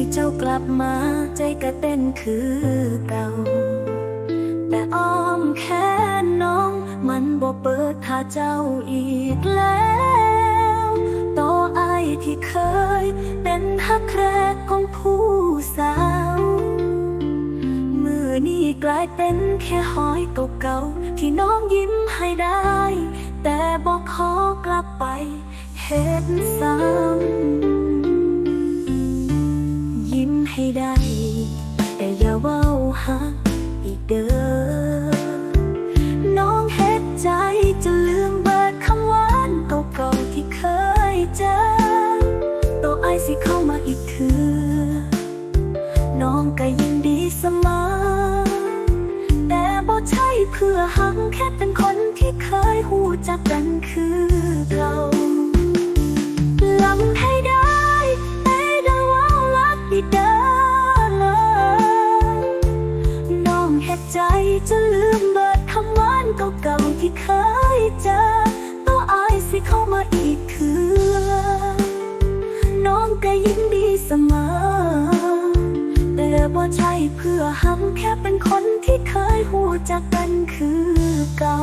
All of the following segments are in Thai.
ที่เจ้ากลับมาใจก็เต้นคือเก่า แต่อ้อมแค่น้อง มันบ่เปิดหาเจ้าอีกแล้วต่อไอายที่เคย เป็นฮักแรกของผู้สาว มือนี้กลายเป็นแค่หอยเก่าๆที่น้องยิ้มให้ได้ แต่บอกขอกลับไปเฮ็ดซ้ำ ให้ได้ แต่อย่าเว้าหักอีกเด้อน้องเฮ็ดใจจะลืมเบิดคำหวานเก่าๆที่เคยเจอตัวไอสิเข้ามาอีกคือ น้องก็ยินดีเสมอ แต่บ่ใช่เพื่อหักแค่เป็นคนที่เคยหูจักกันคือเราลำให้ได้แต่ดังว่ารักอีเด้อ ใช่เพื่อหักแค่เป็นคนที่เคยหูจักกันคือเก่า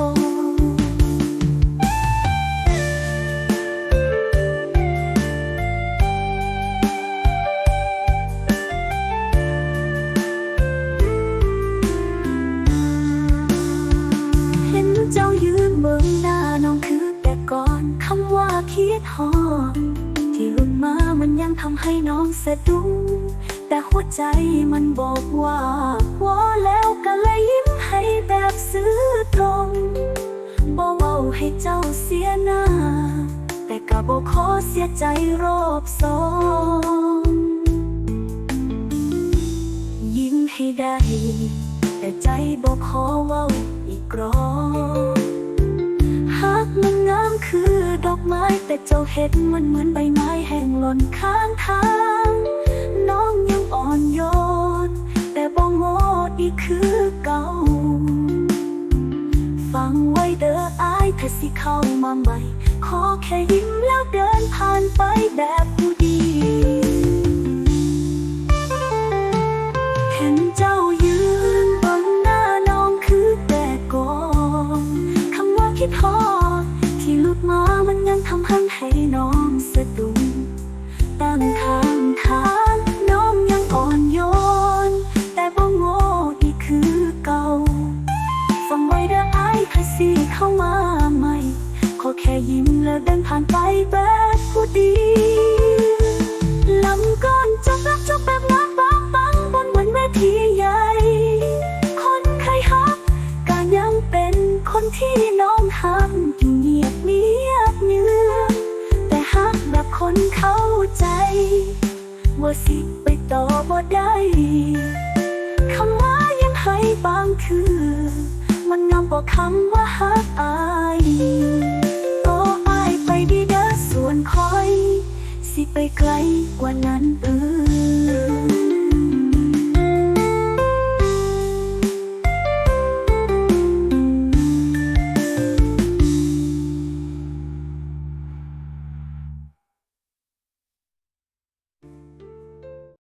เห็นเจ้ายืนเบิ่งหน้าน้องคือแต่ก่อนคำว่าคิดหอที่หลุดมามันยังทำให้น้องสะดุ้ง แต่หัวใจมันบอกว่าว่าแล้วก็เลยยิ้มให้แบบซื้อตรงบอกเว้าให้เจ้าเสียหน้า แต่ก็บอกขอเสียใจรอบสองยิ้มให้ได้ แต่ใจบอกขอเว้าอีกรอบหากมันงามคือดอกไม้แต่เจ้าเห็นมันเหมือนใบไม้แห้งหล่นข้างทาง น้อง คือเก่า ฟังไว้เด้ออายถ้าสิเข้ามาใหม่ ขอแค่ยิ้มแล้วเดินผ่านไปแบบผู้ดี เห็นเจ้ายืนบังหน้าน้องคือแต่ก่อนคำว่าคิดทอดที่หลุดมามันยังทำให้น้องสะดุ้งตั้งข้างทาง แค่ยิ้มแล้วเดินผ่านไปแบบผู้ดีลำก่อนจบรักจบแบบงานปังปังบนวันเวทีใหญ่ คนใครฮักก็ยังเป็นคนที่น้องหักอยู่เงียบเงียบเยือแต่ฮักแบบคนเข้าใจ ว่าสิไปต่อบ่ได้คำว่ายังให้บางคือ มันงามกว่าคำว่าฮักอาย ไปดีเด้อส่วนคอยสิไกลกว่านั้นเ